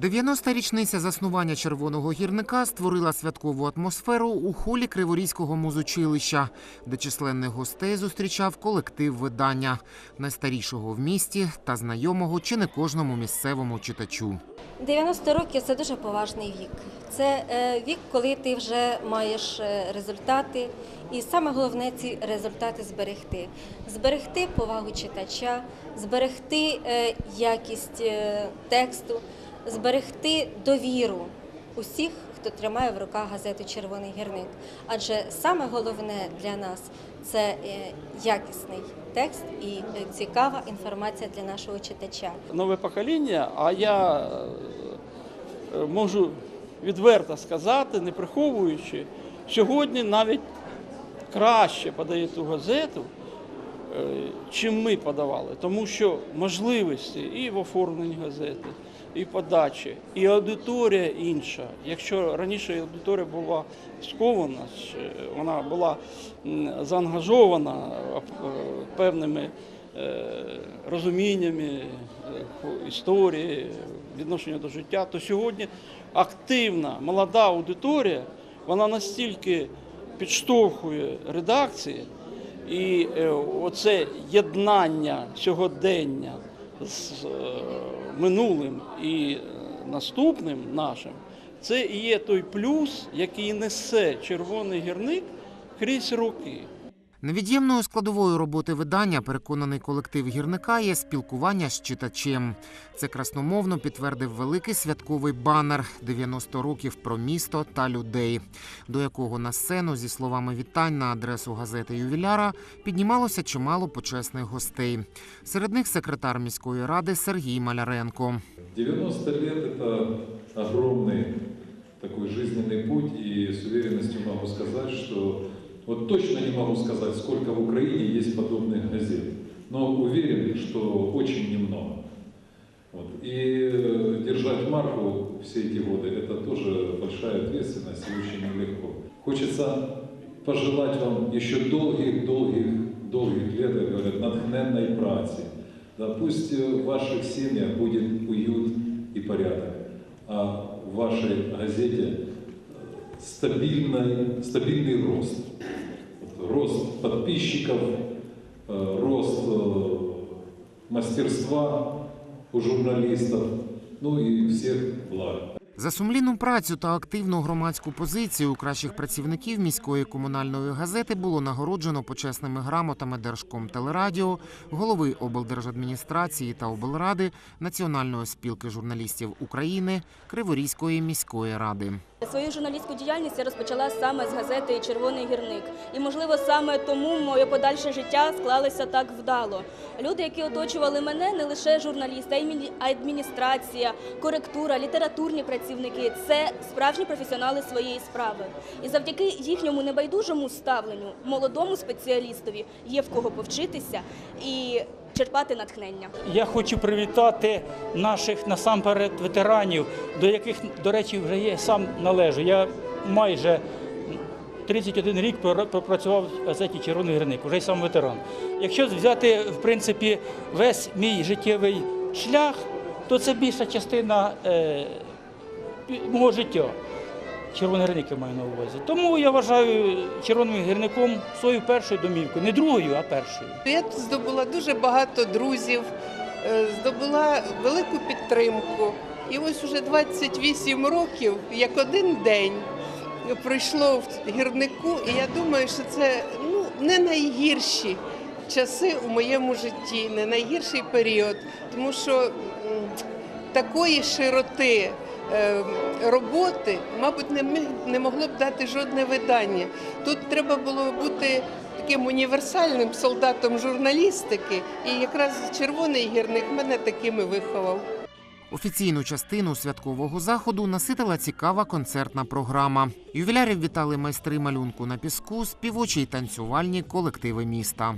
90-та річниця заснування червоного гірника створила святкову атмосферу у холі Криворізького музучилища, де численних гостей зустрічав колектив видання найстарішого в місті та знайомого чи не кожному місцевому читачу. 90 років це дуже поважний вік. Це е, вік, коли ти вже маєш е, результати, і саме головне ці результати зберегти. Зберегти повагу читача, зберегти е, якість тексту, зберегти довіру усіх, хто тримає в руках газету Червоний гірник. Адже саме головне для нас це е, якісний текст і цікава інформація для нашого читача. нове покоління, а я е, можу відверто сказати, не приховуючи, сьогодні навіть краще подає ту газету, чим ми подавали, тому що можливості і в оформленні газети, і подачі, і аудиторія інша. Якщо раніше аудиторія була скована, вона була заангажована е, певними е, розуміннями е, історії, відношення до життя, то сьогодні активна молода аудиторія, вона настільки підштовхує редакції, і е, оце єднання сьогодення з е, минулим і е, наступним нашим, це і є той плюс, який несе червоний гірник крізь роки. Невід'ємною складовою роботи видання, переконаний колектив гірника, є спілкування з читачем. Це красномовно підтвердив великий святковий банер «90 років про місто та людей, до якого на сцену зі словами вітань на адресу газети Ювіляра піднімалося чимало почесних гостей. Серед них секретар міської ради Сергій Маляренко. 90 лет – это огромный такой жизненный путь, и с уверенностью могу сказать, что вот точно не могу сказать, сколько в Украине есть подобных газет, но уверен, что очень немного. Вот. И э, держать марку все эти годы – это тоже большая ответственность и очень нелегко. Хочется пожелать вам еще долгих-долгих долгих лет, как говорят, натхненной праці. Да, пусть в ваших семьях будет уют и порядок, а в вашей газете стабильный, стабильный рост. Подписчиков, э, рост э, мастерства у журналистов, ну и всех благ. За сумлінну працю та активну громадську позицію кращих працівників міської комунальної газети було нагороджено почесними грамотами Держкомтелерадіо, голови облдержадміністрації та облради, Національної спілки журналістів України, Криворізької міської ради. Свою журналістську діяльність я розпочала саме з газети Червоний гірник. І, можливо, саме тому моє подальше життя склалося так вдало. Люди, які оточували мене, не лише журналісти, а й адміністрація, коректура, літературні працівники це справжні професіонали своєї справи. І завдяки їхньому небайдужому ставленню, молодому спеціалістові є в кого повчитися і черпати натхнення. Я хочу привітати наших насамперед ветеранів, до яких, до речі, вже є сам належу. Я майже 31 рік пропрацював в газеті Червоний гірник, вже й сам ветеран. Якщо взяти, в принципі, весь мій життєвий шлях, то це більша частина е, мого життя. Червоний гірник я маю на увазі. Тому я вважаю червоним гірником свою першу домівку. Не другою, а першою. Я здобула дуже багато друзів, е, здобула велику підтримку. І ось уже 28 років, як один день, пройшло в гірнику, і я думаю, що це ну, не найгірші часи у моєму житті, не найгірший період, тому що такої широти е, роботи, мабуть, не, могло б дати жодне видання. Тут треба було бути таким універсальним солдатом журналістики, і якраз червоний гірник мене такими виховав. Офіційну частину святкового заходу наситила цікава концертна програма. Ювілярів вітали майстри малюнку на піску, співочі й танцювальні колективи міста.